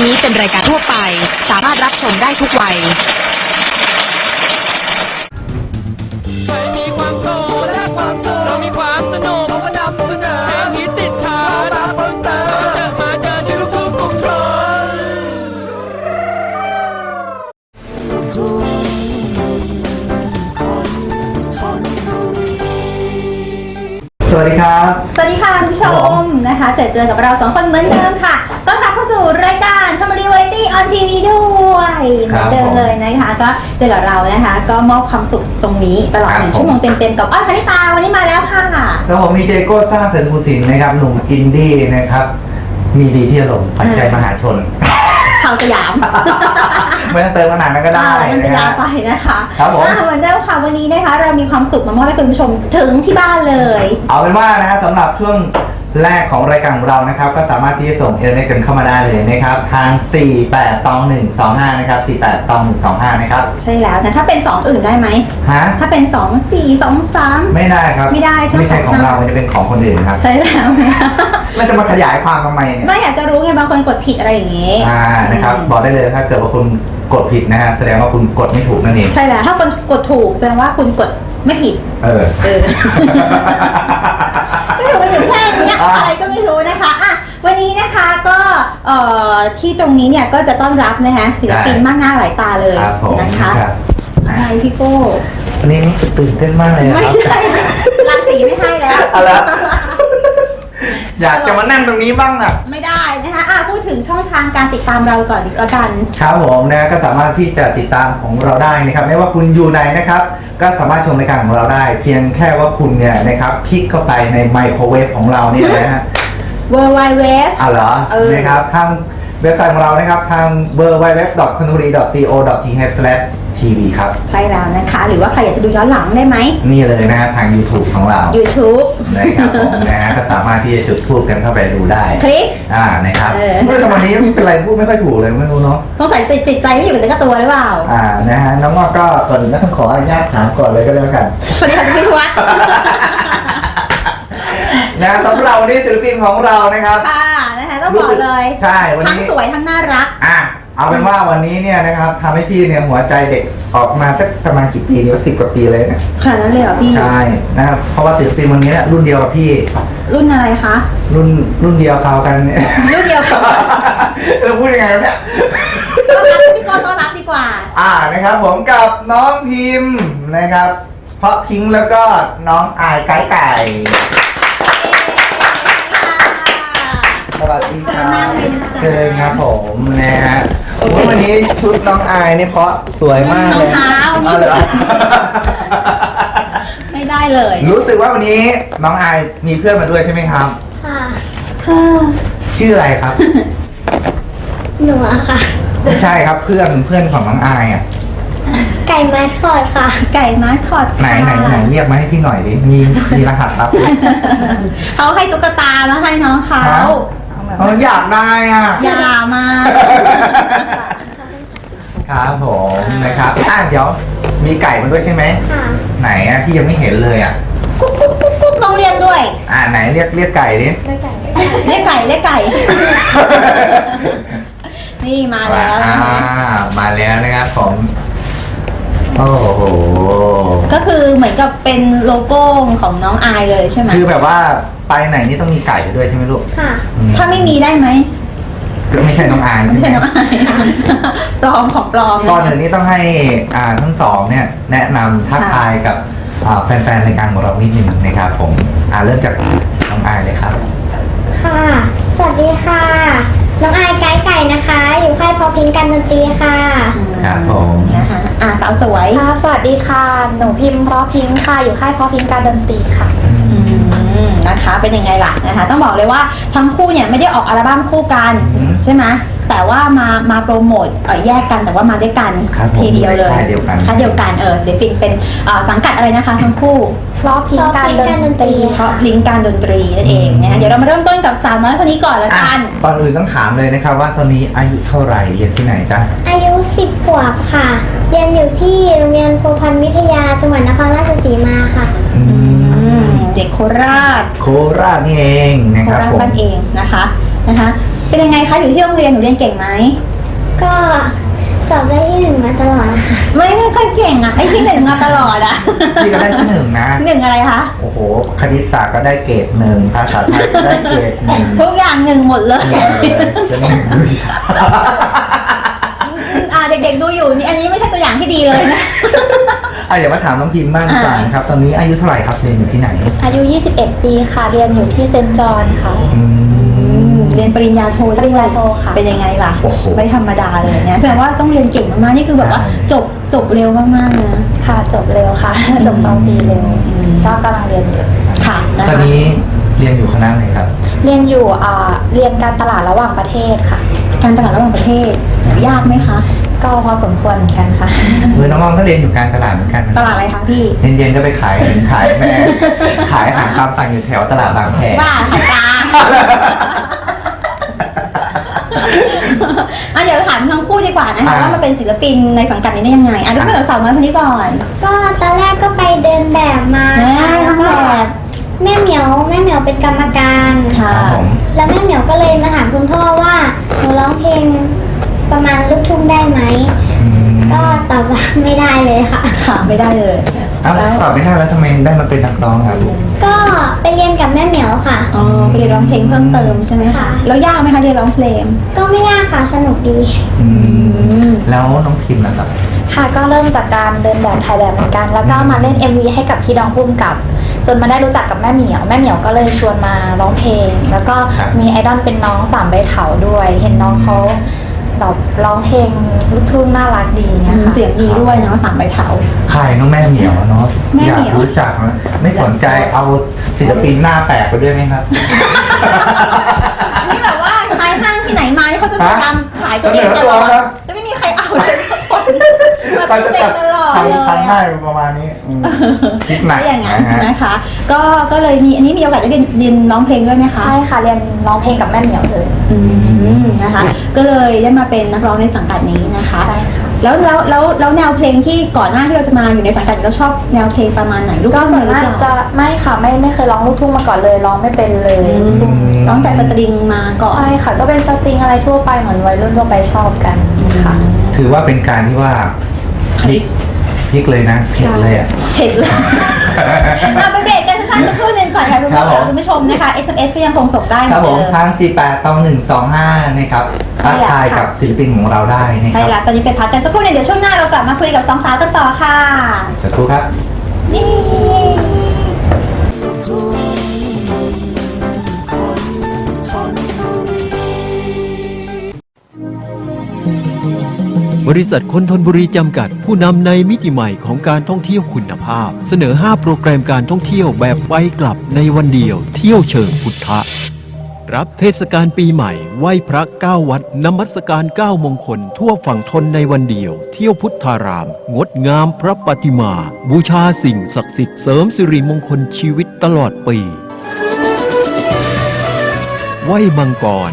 นี้เป็นรายการทั่วไป สามารถรับชมได้ทุกวัย ใครมีความโศกและความสุขเรามีความสนุกเราก็นำเสนอเพลงฮิตติดชาร์ตมาเพิ่มเติมเจอมาเจอที่ลูกทุ่งกรุงทนสวัสดีครับ มมนะคะเจอเจอกับเราสองคนเหมือนเดิมค่ะต้อนรับเข้าสู่รายการ Family Variety on TV ด้วยเหมือนเดิมเลยนะคะ ก็เจอกับเรานะคะ ก็มอบความสุขตรงนี้ตลอดหนึ่งชั่วโมงเต็มๆกับอ้อยพนิตาวันนี้มาแล้วค่ะแล้วผมมีเจโก้สร้างเสริมภูสินนะครับหนุ่มอินดี้นะครับ มีดีที่อารมณ์ปัจจัยมหาชนชาวสยามไม่ต้องเติมขนาดนั้นก็ได้อ่ามันจะนะยาวฮะไปนะคะครับผมอ่าเหมือนเดิมค่ะวันนี้นะคะ เรามีความสุขมามอบให้คุณผู้ชมถึงที่บ้านเลย เอาเป็นว่านะฮะสำหรับช่วง แรกของรายการของเรานะครับ ก็สามารถที่จะส่งเอลเมกันเข้ามาได้เลยนะครับทาง 48ตอง125 นะครับ 48ตอง125 นะครับ ใช่แล้วนะถ้าเป็นสองอื่นได้ไหม ฮะ ถ้าเป็นสองสี่สองสามไม่ได้ครับไม่ได้ใช่ไหม ไม่ใช่ของเรามันจะเป็นของคนอื่นครับใช่แล้วนะแล้วจะมาขยายความทำไมเนี่ยไม่อยากจะรู้ไงบางคนกดผิดอะไรอย่างงี้อ่านะครับอืมบอกได้เลยถ้าเกิดว่าคุณกดผิดนะฮะแสดงว่าคุณกดไม่ถูกนั่นเองใช่แล้วถ้าคนกดถูกแสดงว่าคุณกดไม่ผิด เออ เออ ไม่ถูกมันอยู่แค่นี้อะอะไรก็ไม่รู้นะคะอะวันนี้นะคะก็เอ่อที่ตรงนี้เนี่ยก็จะต้อนรับนะคะศิลปินมากหน้าหลายตาเลยครับผมนะคะครับอะไรพี่โก้วันนี้รู้สึกตื่นเต้นมากเลยนะไม่ครับใช่ราศีไม่ให้แล้วอะไร อยากจะมานั่งตรงนี้บ้างอะ ไม่ได้นะคะอะพูดถึงช่องทางการติดตามเราก่อนดีกว่ากัน ครับผมนะก็สามารถที่จะติดตามของเราได้นะครับ ไม่ว่าคุณอยู่ไหนนะครับ ก็สามารถชมรายการของเราได้ เพียงแค่ว่าคุณเนี่ยนะครับคลิกเข้าไปในไมโครเวฟของเราเนี่ยนะฮะ w w w อะเหรอเออ นะครับทางเว็บไซต์ของเรานะครับทาง w w w k o n u r i c o t h tv ครับ ใช่แล้วนะคะ หรือว่าใครอยากจะดูย้อนหลังได้ไหม นี่เลยนะฮะทาง YouTube ของเรา YouTube นะครับผมนะฮะก็สามารถที่จะจุดทูบกันเข้าไปดูได้ คลิก อ่านะครับเออ เมื่อสมัยนี้เป็นไรพูดไม่ค่อยถูกเลยไม่รู้เนาะสงสัยจิตจิตใจไม่อยู่กับเนื้อกับตัวหรือเปล่าอ่านะฮะน้องงอกก็ก่อนอื่นก็ต้องขออนุญาตถามก่อนเลยก็แล้วกัน สวัสดีค่ะพี่ทวัฒน์นะสำหรับวันนี้ศิลปินของเรานะครับค่ะนะคะต้องบอกเลย ใช่วันทั้งนี้สวยทั้งน่ารัก อะ เอาเป็นว่าวันนี้เนี่ยนะครับทำให้พี่เนี่ยหัวใจเด็กออกมาสักประมาณกี่ปีเนี่ยสิบกว่าปีเลยเนี่ยขนาดนั้นเลยเหรอพี่ ใช่นะครับเพราะว่าศิลปินวันนี้เนี่ยรุ่นเดียวกับพี่ รุ่นอะไรคะ รุ่นรุ่นเดียวเขากันเนี่ยรุ่นเดียวกันเราพูดยังไงวะเนี่ยต้อนรับพี่กรณ์ต้อนรับดีกว่า อ่านะครับ ผมกับน้องพิมพ์นะครับ เพราะพิงค์แล้วก็น้องอายไก่ไก่ สวัสดีครับเชิญครับผมนะฮะโอ้ยวันนี้ชุดน้องอายนี่เพราะสวยมากเลยรองเท้านี่อ๋อเหรอไม่ได้เลย รู้สึกว่าวันนี้น้องอายมีเพื่อนมาด้วยใช่ไหมครับ ค่ะเธอ ชื่ออะไรครับ หนูอะค่ะ ไม่ใช่ครับเพื่อนเพื่อนของน้องอายอะไก่มาสคอตค่ะ ไก่มาสคอตไหนไหนไหนเรียกมาให้พี่หน่อยดิมีมีรหัสรับไหมเขาให้ตุ๊กตามาให้น้องเขา เอออยากได้อะ อย่ามาครับผมนะครับอะเดี๋ยวมีไก่มาด้วยใช่ไหม ค่ะไหนอะที่ยังไม่เห็นเลยอะ กุ๊กกุ๊กกุ๊กกุ๊กต้องเรียกด้วย อะไหนเรียกเรียกไก่ดิด้วยไก่เรียกไก่เรียกไก่ นี่มาแล้วอ่านะคะมาแล้วนะครับผม โอ้โหก็คือเหมือนกับเป็นโลโก้ของน้องอายเลยใช่ไหมคือแบบว่าไปไหนนี่ต้องมีไก่ด้วยใช่ไหมลูกค่ะอืมถ้าไม่มีได้ไหมก็ไม่ใช่น้องอายไม่ใช่ไหมน้องอายปลอมของปลอมก่อนอื่นนี่ต้องให้อ่าทั้งสองเนี่ยแนะนำทักทายกับอ่าแฟนๆรายการของเรานิดนึงนะครับผมอ่าเริ่มจากน้องอายเลยครับ ค่ะ สวัสดีค่ะ น้องอายไก่ไก่นะคะ อยู่ค่ายพอพิงกันดนตรีค่ะครับผมนะคะอ่าสาวสวย ค่ะสวัสดีค่ะ หนูพิมพ์เพราะพิงค์ค่ะ อยู่ค่ายเพราะพิงค์การดนตรีค่ะอืม นะคะเป็นยังไงล่ะนะคะต้องบอกเลยว่าทั้งคู่เนี่ยไม่ได้ออกอัลบั้มคู่กันอืม ใช่ไหมแต่ว่ามามาโปรโมทเอ่อแยกกันแต่ว่ามาด้วยกันครับผมทีเดียวเลยค่ายเดียวกัน ค่ายเดียวกันเออศิลปินเป็นเอ่อสังกัดอะไรนะคะทั้งคู่ เพราะพิงค์การดนตรีเพราะลิงก์การดนตรีนั่นเองนะคะเดี๋ยวเรามาเริ่มต้นกับสาวน้อยคนนี้ก่อนละอะกันตอนอื่นต้องถามเลยนะครับว่าตอนนี้อายุเท่าไหร่เรียนที่ไหนจ๊ะอายุ 10 ขวบค่ะ เรียนอยู่ที่โรงเรียนโพพันวิทยาจังหวัดนครราชสีมาค่ะ อือืมมเด็กโคราช โคราชนี่เองนะโคครับราชผม บ้านเองนะคะนะคะ เป็นยังไงคะอยู่ที่โรงเรียนหนูเรียนเก่งไหมก็สอบได้ที่หนึ่งมาตลอดนะคะ ไม่ไม่ค่อยเก่งอะไอ้ที่หนึ่งมาตลอดอะ พี่ก็ได้ที่หนึ่งนะ หนึ่งอะไรคะโอ้โห คณิตศาสตร์ก็ได้เกรดหนึ่งภาษาไทยก็ได้เกรดหนึ่งทุกอย่างหนึ่งหมดเลย จะหนึ่งด้วยอ่าเด็กๆดูอยู่นี่อันนี้ไม่ใช่ตัวอย่างที่ดีเลยนะ อะเดี๋ยวมาถามน้องพิมพ์บ้างดีกว่านะครับ ตอนนี้อายุเท่าไหร่ครับเรียนอยู่ที่ไหนอายุ 21 ปีค่ะ เรียนอยู่ที่เซนต์จอห์นค่ะ อืม เรียนปริญญาโทปริญญาโทค่ะ เป็นยังไงล่ะ โอ้โหไม่ธรรมดาเลยเนี่ยแสดงว่าต้องเรียนเก่งมากๆ นี่คือแบบว่าใช่ จบจบเร็วมากๆนะ ค่ะจบเร็วค่ะ จบตอนปีเร็วอืม ก็กำลังเรียนอยู่ ค่ะนะตอนคะนี้เรียนอยู่คณะไหนครับ เรียนอยู่อ่าเรียนการตลาดระหว่างประเทศค่ะ การตลาดระหว่างประเทศ ยากไหมคะ ก็พอสมควรเหมือนกันค่ะ เออน้องๆก็เรียนอยู่การตลาดเหมือนกันนะตลาดอะไรคะพี่เย็นๆก็ไปขายขายแม่ ขายอาหารตามสั่งอยู่แถวตลาดบางแคว่าขายปลาอะเดี๋ยวถามทั้งคู่ดีกว่านะคะอ่าว่ามาเป็นศิลปินในสังกัดนี้ได้ยังไงอะเริ่มจากสาวน้อยคนนี้ก่อน ก็ตอนแรกก็ไปเดินแบบมาแม่ค่ะนางแบบ แม่เหมียวแม่เหมียวเป็นกรรมการ ค่ะ ครับผม แล้วแม่เหมียวก็เลยมาถามคุณพ่อว่าหนูร้องเพลงประมาณ ตอบว่าไม่ได้เลยค่ะค่ะไม่ได้เลยเอ้าแล้ว ตอบไม่ได้แล้วทำไมได้มาเป็นนักร้องครับลูกก็ไปเรียนกับแม่เหมียวค่ะ อ๋อไปเรียนร้องเพลงเพิ่มเติมใช่ไหมคะค่ะ แล้วยากไหมคะเรียนร้องเพลง ก็ไม่ยากค่ะสนุกดี อืมมแล้วน้องพิมพ์นะครับ ค่ะก็เริ่มจากการเดินแบบถ่ายแบบเหมือนกัน แล้วก็มาเล่น MV ให้กับพี่ดองพุ่มกับ จนมาได้รู้จักกับแม่เหมียว แม่เหมียวก็เลยชวนมาร้องเพลง แล้วก็ครับ มีไอดอลเป็นน้องสามใบเถาด้วย เห็นน้องเขาแบบร้องเพลง ลูกทุ่งน่ารักดีเนี่ยค่ะเสียงดีด้วยเนาะสามใบเถา ใครน้องแม่เหมียวเนาะแม่อยาเหมีกยว รู้จักนะไม่สนใจเอาศิลปินหน้าแปลกไปด้วยไหมครับ นี่แบบว่าขายห้างที่ไหนมานี่เขาจะพยายามขายตัวเองตลอดเสนอตัวครับแต่ไม่มีใครเอาเลยทุกคนมาก็ตีจะเตะตล อดเลยทำทำได้ประมาณนี้อืมคิดหนักก็อย่างนั้นนะฮะ นะคะ ก็ก็เลยมีอันนี้มีโอกาสได้เรียนเรียนร้องเพลงด้วยไหมคะ ใช่ค่ะเรียนร้องเพลงกับแม่เหมียวเลย อืมนะคะ ก็เลยได้มาเป็นนักร้องในสังกัดนี้นะคะ ใช่ค่ะ แล้วแล้วแล้วแล้วแนวเพลงที่ก่อนหน้าที่เราจะมาอยู่ในสังกัดเราชอบแนวเพลงประมาณไหนลูกก็ทุ่งส่วนหรือมากเปล่าจะไม่ค่ะไม่ไม่เคยร้องลูกทุ่งมาก่อนเลยร้องไม่เป็นเลยอืลูกทุ่งมร้องแต่สตริงมาก่อนใช่ค่ะ ก็เป็นสตริงอะไรทั่วไปเหมือนวัยรุ่นทั่วไปชอบกันค่ะ ถือว่าเป็นการที่ว่าพลิก พลิกเลยนะเห็นเลยอะ เผ็ดเลยเอาไปเบรกกันสั้นๆสักครู่หนึ่งก่อนค่ะคุณครับผมคุณผู้ชมนะคะ SMS ก็ยังคงส่งได้เหคมืรัอบนผมเดิม ทาง 48ตอง125 นะครับใช่ทักแล้วทายค่ะ กับศิลปินของเราได้นะคใช่รับแล้วตอนนี้ไปพักกันสักครู่หนึ่งเดี๋ยวช่วงหน้าเรากลับมาคุยกับสองสาวกันต่อค่ะสักครู่ครับ นี่ บริษัทคนทนบุรีจำกัด ผู้นำในมิติใหม่ของการท่องเที่ยวคุณภาพ เสนอ 5 โปรแกรมการท่องเที่ยวแบบไปกลับในวันเดียว เที่ยวเชิงพุทธะ รับเทศกาลปีใหม่ ไหว้พระเก้าวัดนมัสการเก้ามงคล ทั่วฝั่งทนในวันเดียว เที่ยวพุทธาราม งดงามพระปฏิมา บูชาสิ่งศักดิ์สิทธิ์เสริมสิริมงคลชีวิตตลอดปี ไหวมังกร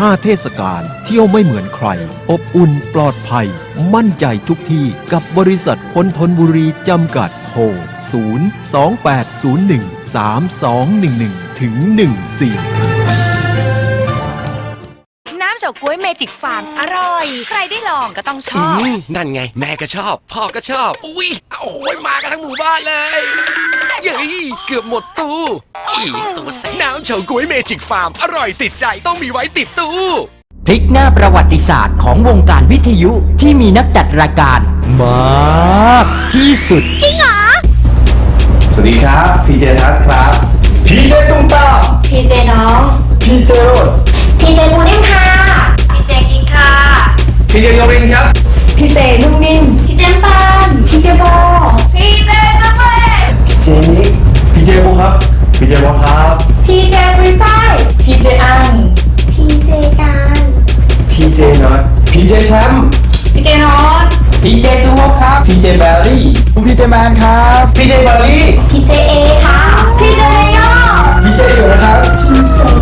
5 เทศกาลเที่ยวไม่เหมือนใคร อบอุ่นปลอดภัย มั่นใจทุกที่กับบริษัทคนทนบุรีจำกัดโทร0 2 8 0 1 3 2 1 1ถึง14 เฉาก๊วยเมจิกฟาร์มอร่อย ใครได้ลองก็ต้องชอบ อืมนั่นไง แม่ก็ชอบ พ่อก็ชอบ อุ้ยโอ้ยมากันทั้งหมู่บ้านเลยเย้ยเกือบหมดตู้อีตัวแสน้ำเฉาก๊วยเมจิกฟาร์มอร่อยติดใจต้องมีไว้ติดตู้ พลิกหน้าประวัติศาสตร์ของวงการวิทยุที่มีนักจัดรายการมากที่สุด สวัสดีครับพีเจทัศน์ครับพีเจตุ้มตามพีเจน้องพีเจโรด พีเจโยรินครับ พีเจนุ่มนิ่มพีเจปานพีเจโบพีเจจะไปพีเจนิกพีเจโบครับ พีเจโบครับ พีเจรีไฟพีเจอันพีเจการพีเจน็อตพีเจแชมป์พีเจนอนพีเจซูโฮครับ พีเจแบรี่พี่เจแมนครับ พี่เจบอลลี่ พีเจเอค่ะ พีเจเมยอพีเจอยู่นะครับ พีเจ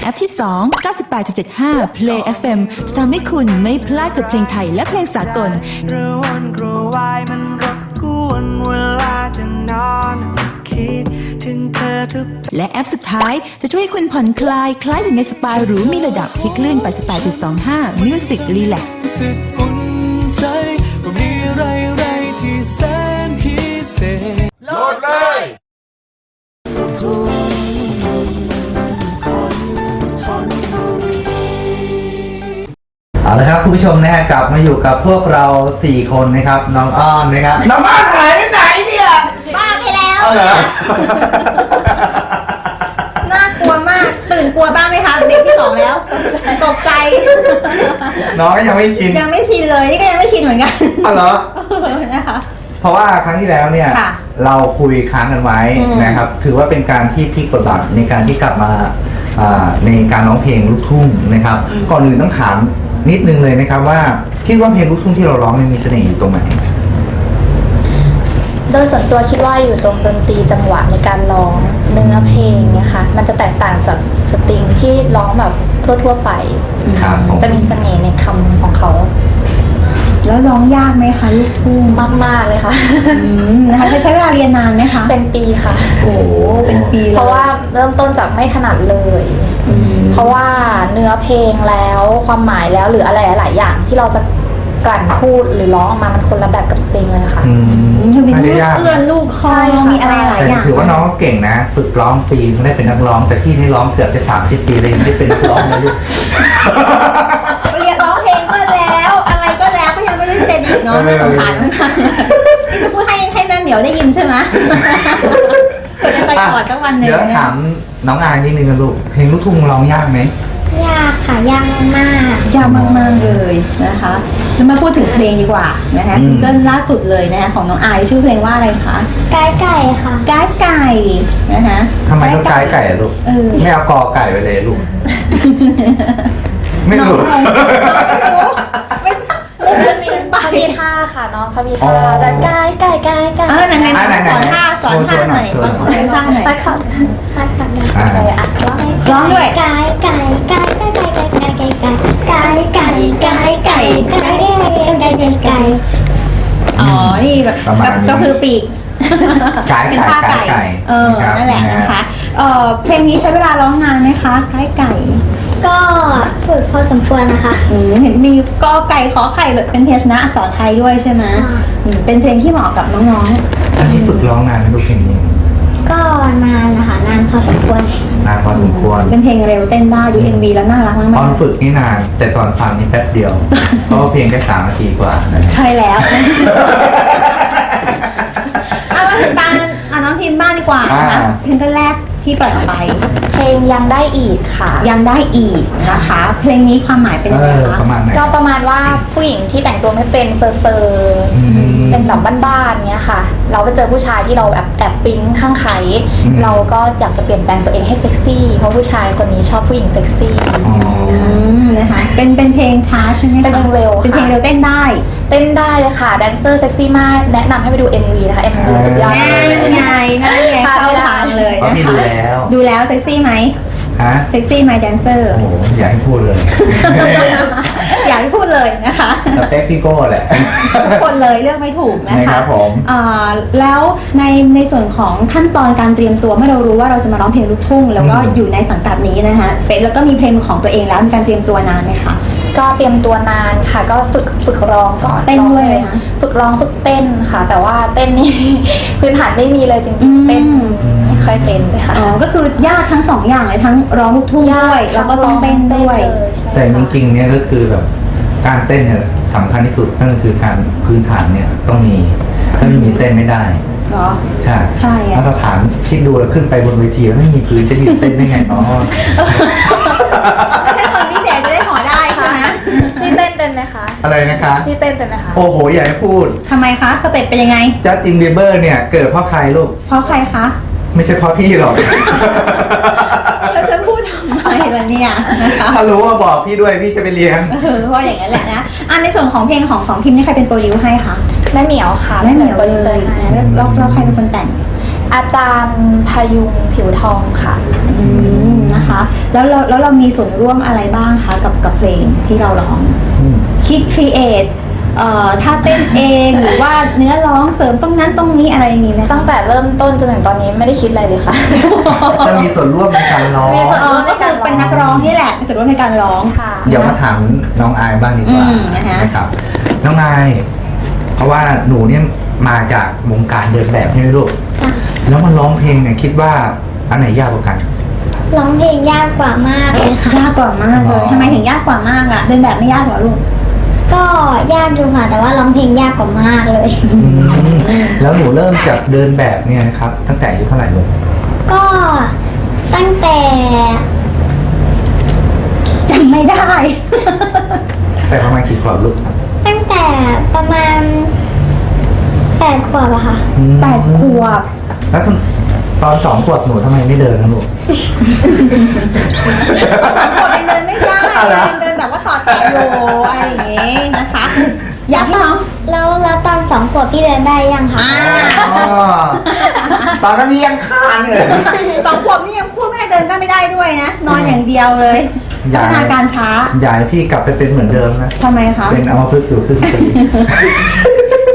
แอปที่ 2 98.75 Play FM จะทำให้คุณไม่พลาดกับเพลงไทยและเพลงสากลกระวนกระวายมันรบกวนเวลาจะนอนคิดถึงเธอทุกและแอปสุดท้ายจะช่วยให้คุณผ่อนคลายคล้ายอยู่ในสปาหรูมีระดับที่คลื่น 88.25 Music Relax รู้สึกอุ่นใจว่ามีอะไรอะไรที่แสนพิเศษ เอาละครับคุณผู้ชมนะฮะกลับมาอยู่กับพวกเรา4คนนะครับน้องอ้อนนะครับน้องอ้อนหายไปไหนเนี่ยบ้าไปแล้วเอาเหรอน่ากลัวมากตื่นกลัวบ้างไหมคะเด็กที่สองแล้วตกใจน้องก็ยังไม่ชินยังไม่ชินเลยนี่ก็ยังไม่ชินเหมือนกันเอาเหรอนะคะเพราะว่าครั้งที่แล้วเนี่ยค่ะเราคุยค้างกันไว้อืมนะครับ ถือว่าเป็นการที่พลิกบทบาทในการที่กลับมาอ่าในการร้องเพลงลูกทุ่งนะครับ ก่อนอื่นต้องถาม นิดนึงเลยนะครับว่าคิดว่าเพลงลูกทุ่งที่เราร้องเนี่ยมีเสน่ห์อยู่ตรงไหนโดยส่วนตัวคิดว่าอยู่ตรงดนตรีจังหวะในการร้องเนื้อเพลงเนี่ยค่ะมันจะแตกต่างจากสตริงที่ร้องแบบทั่วๆไป ครับผมจะมีเสน่ห์ในคำของเขาแล้วร้องยากไหมคะลูกทุ่งมากๆเลยค่ะ อืมนะคะใช้เวลาเรียนนานไหมคะเป็นปีค่ะ โอ้โหเป็นปีเลยเพราะว่าเริ่มต้นจากไม่ถนัดเลยอืม เพราะว่าเนื้อเพลงแล้วความหมายแล้วหรืออะไรหลาย ๆ อย่างที่เราจะกลั่นพูดหรือร้องออกมามันคนละแบบกับสตริงเลยค่ะ อืมจะมีไม่ลูได้กยากเอื้อนลูกคอใช่ค่ะมีอะไรหลายแต่อย่างถือว่าน้องก็เก่งนะ ฝึกร้องปีไม่ได้เป็นนักร้อง แต่พี่นี่ร้องเกือบจะสามสิบปีเลยยังไม่ได้เป็นนักร้องนะลูก เรียนร้องเพลงก็แล้ว อะไรก็แล้วก็ยังไม่ได้เป็นอีกเนาะเออน่าสงสารมากนี่จะพูดให้ให้แม่เหมียวได้ยินใช่ไหม เกิดจะไปกอดสักวันหนึ่งเดี๋ยวเนี่ยถามน้องอายนิดนึงนะลูก เพลงลูกทุ่งร้องยากไหมยากค่ะยากมากยากมากๆเลยนะคะแล้วมาพูดถึงเพลงดีกว่านะคะอืมซิงเกิลล่าสุดเลยนะคะของน้องอายชื่อเพลงว่าอะไรคะๆไก่ไก่ค่ะก้ายไก่นะคะทำไมต้องกายไก่อะลูกเออไม่เอากอไก่ไปเลยลูก ไม่น้องรู้งงไม่ไม่ซึ้งไปเขามีท่าค่ะน้องเขามีอ๋ท่าอแต่กายกายกายกายเออไหนๆอะไหนๆสอนท่าสอนท่าหน่อยโชว์หน่อยสอนท่าหน่อยไปค่ะคัดคัดอ่าไปอะร้องด้วยไก่ไก่ไก่ไก่ไก่ไก่ไก่ไก่ไก่ไก่ไก่ไก่ไก่ไก่ไก่ไก่ไก่อ๋อนี่แบบประมาณกับนี้ก็คือปีกไก่เป็นไก่ท่าไก่ไก่ไก่เออครับนั่นแหละนะคะเออเพลงนี้ใช้เวลาร้องนานไหมคะไก่ไก่ก็ ฝึกพอสมควรนะคะ อืมเห็นมีกอไก่ขอไข่แบบเป็นพยัญชนะอักษรไทยด้วยใช่ไหมค่ะ อืมเป็นเพลงที่เหมาะกับน้องอันที่ฝึกร้องนานไหมลูกเพลงนี้ก็นานนะคะนานพอสมควร นานพอสมควรๆ เป็นเพลงเร็วเต้นได้ดู MV แล้วน่ารักมากตอนฝึกนี่นาน แต่ตอนฟังนี่แป๊บเดียว เพราะว่าเพลงแค่สามนาทีกว่านะครับๆใช่แล้ว เอามาถึงตาอะน้องพิมพ์บ้างดีกว่านะคะอ่าเพลงแรก ที่ที่ปล่อยออกไป เพลงยังได้อีกค่ะ ยังได้อีกนะคะ เพลงนี้ความหมายเป็นยังเอไงอคะประมาณไหน ก็ประมาณว่าผู้หญิงที่แต่งตัวไม่เป็นเซอร์เซอร์อืม เป็นแบบบ้านๆเงี้ยค่ะ เราไปเจอผู้ชายที่เราแอบแอบปิ๊งข้างใครอืมเราก็อยากจะเปลี่ยนแปลงตัวเองให้เซ็กซี่ เพราะผู้ชายคนนี้ชอบผู้หญิงเซ็กซี่อ๋ออืมนะคะเป็นเป็นเพลงช้าใช่ไหมคะเป็นเพลงเร็วค่ะเป็นเพลงเร็วเต้นได้ เต้นได้เลยค่ะแดนเซอร์เซ็กซี่มาก แนะนำให้ไปดู MV นะคะ MV สุดยอดนั่นไงนั่นไงพลาดเข้าไม่ได้ทางเลยเพราะนะพี่คะดูแล้ว ดูแล้วเซ็กซี่ไหมฮะเซ็กซี่ไหมแดนเซอร์โอ้โหอย่าให้พูดเลย อยากให้พูดเลยนะคะสเปคพี่โก้แหละทุกคนเลยเลือกไม่ถูกนะนะคคะรับผมอ่าแล้วในในส่วนของขั้นตอนการเตรียมตัวเมื่อเรารู้ว่าเราจะมาร้องเพลงลูกทุ่ง แล้วก็อืมอยู่ในสังกัดนี้นะคะเป็นแล้วก็มีเพลงของตัวเองแล้วมีการเตรียมตัวนานไหมคะ ก็เตรียมตัวนานค่ะ ก็ฝึกฝึกร้องก่อนเต้นด้วยร้องไหมคะฝึกร้องฝึกเต้นค่ะ แต่ว่าเต้นนี่ พื้นฐานไม่มีเลยจอืริงม ๆเต้นไม่ค่อยเป็นเลยค่ะอ๋อก็คือยากทั้งสองอย่างเลยทั้งร้องลูกทุ่งด้วย แล้วก็ต้องเต้นด้วยเลยใช่แต่จค่ะริงๆเนี่ยก็คือแบบ การเต้นเนี่ยสำคัญที่สุดนั่นก็คือการพื้นฐานเนี่ยต้องมี ถ้าไม่มีเต้นไม่ได้เหรอ ใช่ใช่อะมาตรฐานคิดดูแล้วขึ้นไปบนเวทีแล้วไม่มีพื้นจะยืนเต้นได้ไงเนาะไม่ใช่คนพิเศษจะได้หอได้ใช่ไหมพี่เต้นเป็นไหมคะ อะไรนะคะ พี่เต้นเป็นไหมคะ โอ้โหอย่าให้พูดทำไมคะ สเต็ปเป็นยังไง จัสตินบีเบอร์เนี่ยเกิดเพราะใครลูก เพราะใครคะ ไม่ใช่เพราะพี่หรอกเราจะพูดทำไมล่ะเนี่ยนะคะ ถ้ารู้ว่าบอกพี่ด้วยพี่จะไปเลี้ยงเออเพราะอย่างนั้นแหละนะอันในส่วนของเพลงของของพิมพ์นี่ใครเป็นโปรดิวให้คะแม่เหมียวค่ะแม่เหมียวโปรเลดิวเซอยร์ให้นะแล้วแล้วแล้วใครเป็นคนแต่ง อาจารย์พายุงผิวทองค่ะอืมนะคะ แล้วเราแล้วเรามีส่วนร่วมอะไรบ้างคะกับกับเพลงที่เราร้อง คิดครีเอท เอ่อถ้าเต้นเองหรือว่าเนื้อร้องเสริมตรงนั้นตรงนี้อะไรอย่างนี้ไหมคะตั้งแต่เริ่มต้นจนถึงตอนนี้ไม่ได้คิดอะไรเลยค่ะ จะมีส่วนร่วมในการร้อง มีส่วน เออก็คือเป็นนักร้องนี่แหละมีส่วนร่วมในการร้องค่ะ เดี๋ยวมาถามน้องอายบ้างดีกว่าอืมนะคะ นะครับ น้องอาย เพราะว่าหนูเนี่ยมาจากวงการเดินแบบใช่ไหมลูก แล้วมันร้องเพลงเนี่ยคิดว่าอันไหนยากกว่ากัน ร้องเพลงยากกว่ามากเลยค่ะ ยากกว่ามากเลยอ๋อทำไมถึงยากกว่ามากอะเดินแบบไม่ยากเหรอลูก ก็ยากอยู่ค่ะ แต่ว่าร้องเพลงยากกว่ามากเลย แล้วหนูเริ่มจากเดินแบบเนี่ยนะครับ ตั้งแต่อายุเท่าไหร่ลูกก็ตั้งแต่จำไม่ได้ แต่ประมาณกี่ขวบลูกตั้งแต่ประมาณแปดขวบอะค่ะอืมแปดขวบ แล้วตอนตอนสองขวบหนูทำไมไม่เดินนะลูกขวบยังเดินไม่ได้ อะไรยังเดินแบบว่าสอดแขนโยอะไรอย่างงี้นะคะ อยากให้น้อง แล้วแล้วตอนสองขวบพี่เดินได้ยังคะอ่าอ๋อตอนนั้นมียังคานเลย สองขวบนี่ยังพูดไม่ได้เดินก็ไม่ได้ด้วยนะ นอนอย่างเดียวเลยอยาพักฒนาการช้าอยากให้พี่กลับไปเป็นเหมือนเดิมนะ ทำไมคะ เป็นอัมพฤกษ์อยู่ครึ่งปี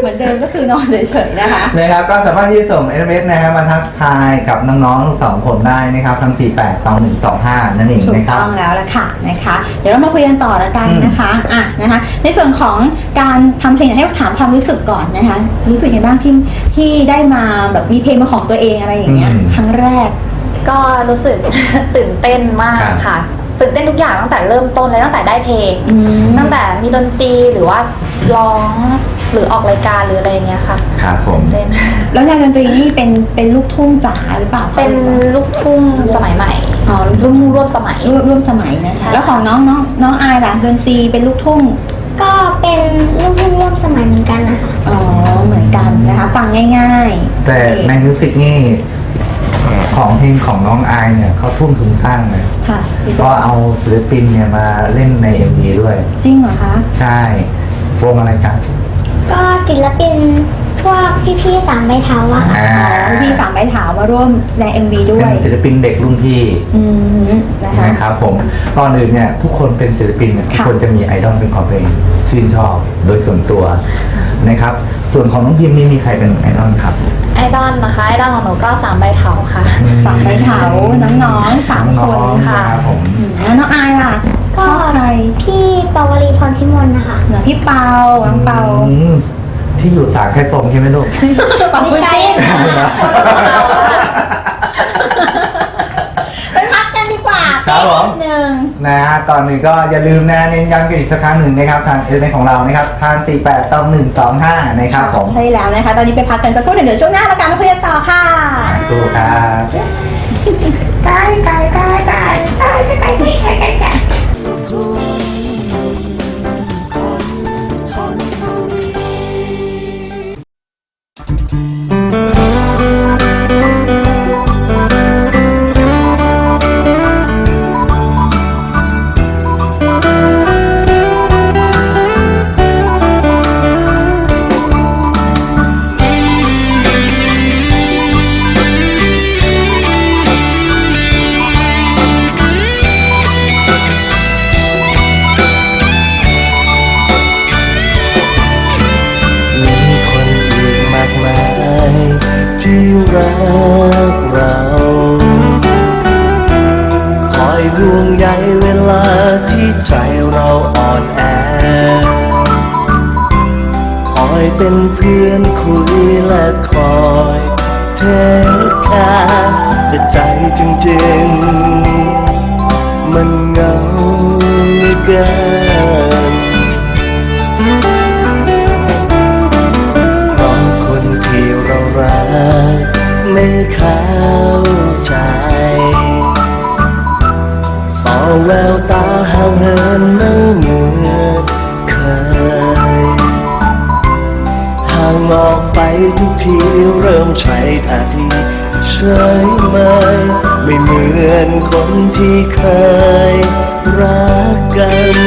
เหมือนเดิมก็คือนอนเฉยๆนะคะ นะครับ ก็สามารถที่จะส่ง SMS นะครับมาทักทายกับน้องๆทั้งสองคนได้นะครับทั้ง48ตอง125 นั่นเองถูกนะครับ ต้องแล้วละค่ะนะคะ เดี๋ยวเรามาคุยกันต่อละกันนะคะอะนะคะ ในส่วนของการทำเพลงอยากให้ถามความรู้สึกก่อนนะคะ รู้สึกยังไงบ้างที่ที่ได้มาแบบมีเพลงเป็นของตัวเองอะไรอย่างเงี้ยอืม ครั้งแรก ก็รู้สึก ตื่นเต้นมากครับ ค่ะ ตื่นเต้นทุกอย่างตั้งแต่เริ่มต้นเลยตั้งแต่ได้เพลงอืมตั้งแต่มีดนตรีหรือว่าร้องหรือออกรายการหรืออะไรอย่างเงี้ยค่ะครับผมเต้นแล้วแนวดนตรีนี่เป็นเป็นลูกทุ่งจ๋าหรือเปล่าคะเป็นลูกทุ่งสมัยใหม่อ๋อลูลูกกทุ่ทุ่งงร่วมสมัยร่วมร่วมสมัยนะใช่คะแล้วของน้องน้องน้องอายล่ะดนตรีเป็นลูกทุ่งก็เป็นลูกทุ่งร่วมสมัยเหมือนกันนะคะอ๋อเหมือนกันนะคะ ฟังง่าย ๆ แต่ในมิวสิกนี่ ของเพลงของน้องอายเนี่ยเขาทุ่มทุนสร้างเลยค่ะเพราะเอาศิลปินเนี่ยมาเล่นใน MV ด้วย จริงเหรอคะ ใช่วงอะไรครับก็ศิลปิน พวกพี่ๆสามใบเท้าอะค่ะ อ่าอ๋อพี่สามใบถาวมาร่วมแสดง MV ด้วเป็ยนศิลปินเด็กรุ่นพี่อืมนะคะ นะครับผมก่อนอื่นเนี่ยทุกคนเป็นศิลปินเนี่ยทุกค่ะคนจะมีไอดอลเป็นของตัวเองชื่นชอบโดยส่วนตัวนะครับ ส่วนของน้องพิมพ์นี่มีใครเป็นไอดอลครับ ไอดอลนะคะ ไอดอลของหนูก็สามใบเถาค่ะ สามใบเถาน้องๆสามคนน้องๆค่ะนะครับผมอืมแล้วน้องอายล่ะก็ชอบใครพี่ปาวลีพรพิมลนะคะ เหนือพี่เปาน้องเปา อืม ที่อยู่สารไข่ฟงใช่ไหมลูกเปาคุณจิ้นไปพักกันดีกว่าครับผม แป๊หนึ่ง นะฮะก่อนหนึ่งก็อย่าลืมนะเน้นย้ำกันอีกสักครั้งหนึ่งนะครับ ทางเอเของเรานะครับ ทาง 48ต้อง125 นะครับผมใช่แล้วนะคะ ตอนนี้ไปพักกันสักครู่เดี๋ยวช่วงหน้าเรากลับมาคุยกันต่อค่ะ ดูครับ ไก่ไก่ไก่ไก่ไก่ไก่ไก่ไก่ ววตาห่างเหินไม่เหมือนเคย ห่างออกไปทุกทีเริ่มใช้ท่าทีเฉยเมยไม่เหมือนคนที่เคยรักกัน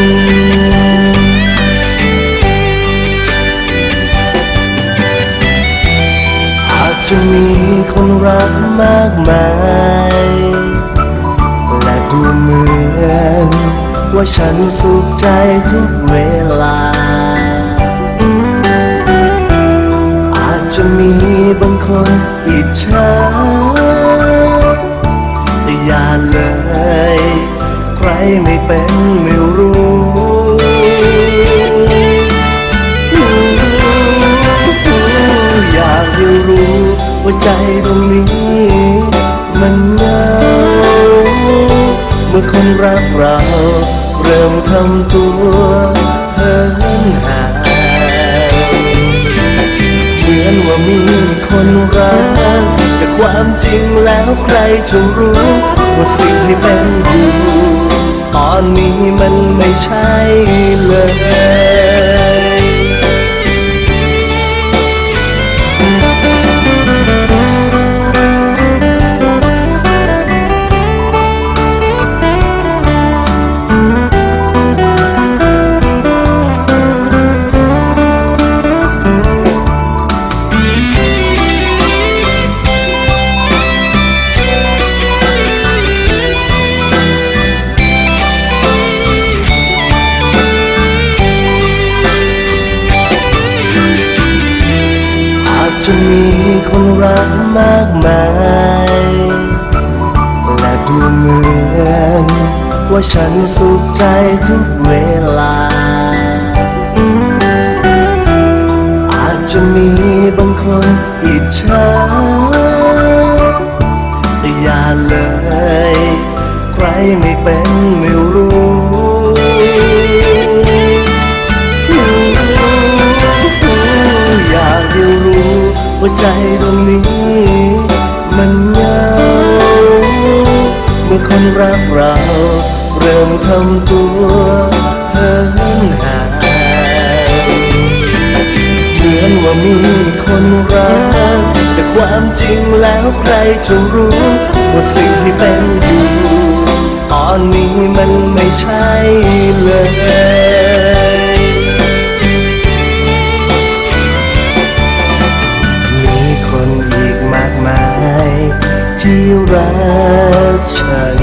อาจจะมีคนรักมากมาย ดูเหมือน ว่าฉันสุขใจทุกเวลา อาจจะมีบางคนอิจฉาแต่อย่าเลย ใครไม่เป็นไม่รู้อยากให้รู้ว่าใจ รักเรา เริ่มทำตัวเหินห่างเหมือนว่ามีคนรัก แต่ความจริงแล้วใครจะรู้ ว่าสิ่งที่เป็นอยู่ ตอนนี้มันไม่ใช่เลย ใจทุก แล้วใครจะรู้ ว่าสิ่งที่เป็นอยู่ ตอนนี้มันไม่ใช่เลยมีคนอีกมากมาย ที่รักฉัน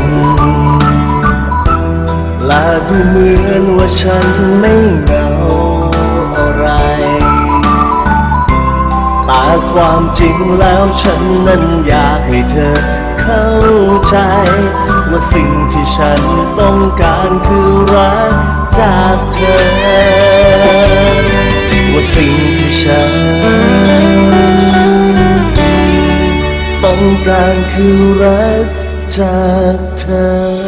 และดูเหมือนว่าฉันไม่ ความจริงแล้วฉันนั้นอยากให้เธอเข้าใจ ว่าสิ่งที่ฉันต้องการคือรักจากเธอ ว่าสิ่งที่ฉัน ต้องการคือรักจากเธอ